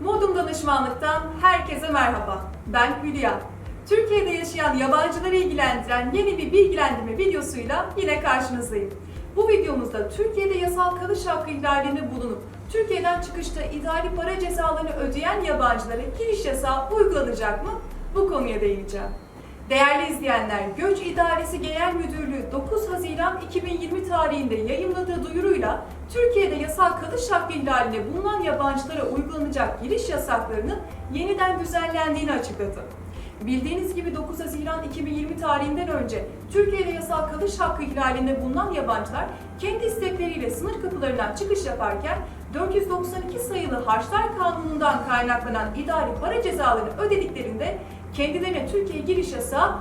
Modum Danışmanlık'tan herkese merhaba. Ben Hülya. Türkiye'de yaşayan yabancıları ilgilendiren yeni bir bilgilendirme videosuyla yine karşınızdayım. Bu videomuzda Türkiye'de yasal kalış hakkı ihlalinde bulunup Türkiye'den çıkışta idari para cezalarını ödeyen yabancılara giriş yasağı uygulanacak mı? Bu konuya değineceğim. Değerli izleyenler, Göç İdaresi Genel Müdürlüğü 9 Haziran 2020 tarihinde yayımladığı duyuruyla Türkiye'de yasal kalış hakkı ihlaline bulunan yabancılara uygulanacak giriş yasaklarının yeniden düzenlendiğini açıkladı. Bildiğiniz gibi 9 Haziran 2020 tarihinden önce Türkiye'de yasal kalış hakkı ihlalinde bulunan yabancılar kendi istekleriyle sınır kapılarından çıkış yaparken 492 sayılı Harçlar Kanunu'ndan kaynaklanan idari para cezalarını ödediklerinde kendilerine Türkiye giriş yasağı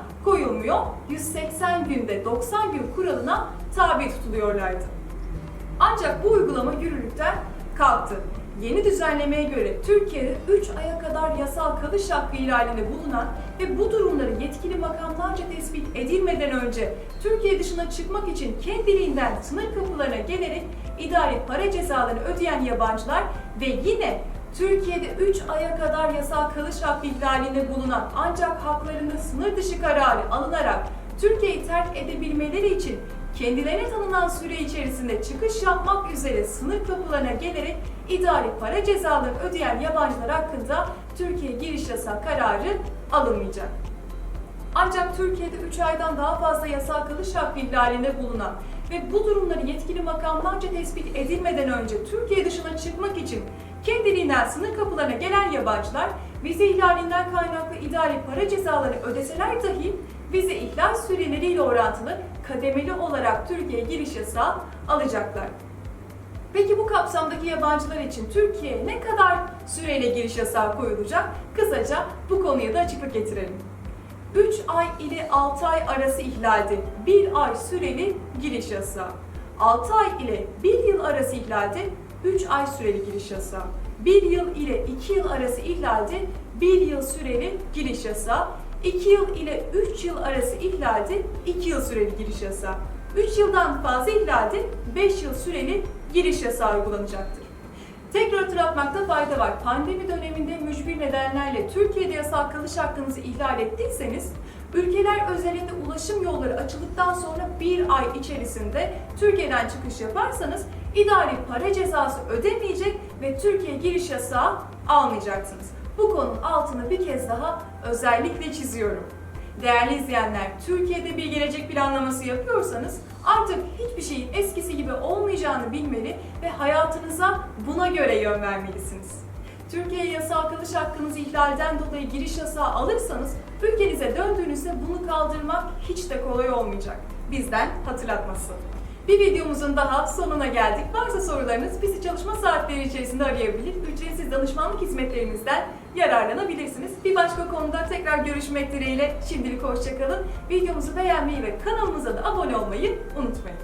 koyulmuyor. 180 günde 90 gün kuralına tabi tutuluyorlardı. Ancak bu uygulama yürürlükten kalktı. Yeni düzenlemeye göre Türkiye'de 3 aya kadar yasal kalış hakkı ihlalinde bulunan ve bu durumları yetkili makamlarca tespit edilmeden önce Türkiye dışına çıkmak için kendiliğinden sınır kapılarına gelerek idari para cezalarını ödeyen yabancılar ve yine Türkiye'de 3 aya kadar yasal kalış hakkı ihlalinde bulunan ancak haklarında sınır dışı kararı alınarak Türkiye'yi terk edebilmeleri için kendilerine tanınan süre içerisinde çıkış yapmak üzere sınır kapılarına gelerek idari para cezalarını ödeyen yabancılar hakkında Türkiye giriş yasağı kararı alınmayacak. Ancak Türkiye'de 3 aydan daha fazla yasal kalış hakkı ihlalinde bulunan ve bu durumları yetkili makamlarca tespit edilmeden önce Türkiye dışına çıkmak için kendiliğinden sınır kapılarına gelen yabancılar vize ihlalinden kaynaklı idari para cezaları ödeseler dahi vize ihlal süreleriyle orantılı kademeli olarak Türkiye'ye giriş yasağı alacaklar. Peki bu kapsamdaki yabancılar için Türkiye'ye ne kadar süreyle giriş yasağı koyulacak? Kısaca bu konuya da açıklık getirelim. 3 ay ile 6 ay arası ihlalde 1 ay süreli giriş yasağı. 6 ay ile 1 yıl arası ihlalde 3 ay süreli giriş yasağı. 1 yıl ile 2 yıl arası ihlalde 1 yıl süreli giriş yasağı. 2 yıl ile 3 yıl arası ihlalde 2 yıl süreli giriş yasağı. 3 yıldan fazla ihlalde 5 yıl süreli giriş yasağı uygulanacaktır. Tekrar hatırlatmakta fayda var. Pandemi döneminde mücbir nedenlerle Türkiye'de yasal kalış hakkınızı ihlal ettiyseniz, ülkeler özelinde ulaşım yolları açıldıktan sonra bir ay içerisinde Türkiye'den çıkış yaparsanız idari para cezası ödemeyecek ve Türkiye giriş yasağı almayacaksınız. Bu konunun altını bir kez daha özellikle çiziyorum. Değerli izleyenler, Türkiye'de bir gelecek planlaması yapıyorsanız artık hiçbir şeyin eskisi gibi olmayacağını bilmeli ve hayatınıza buna göre yön vermelisiniz. Türkiye'ye yasal kalış hakkınızı ihlalden dolayı giriş yasağı alırsanız ülkenize döndüğünüzde bunu kaldırmak hiç de kolay olmayacak. Bizden hatırlatması. Bir videomuzun daha sonuna geldik. Varsa sorularınız bizi çalışma saatleri içerisinde arayabilir. Ücretsiz danışmanlık hizmetlerimizden yararlanabilirsiniz. Bir başka konuda tekrar görüşmek dileğiyle şimdilik hoşçakalın. Videomuzu beğenmeyi ve kanalımıza da abone olmayı unutmayın.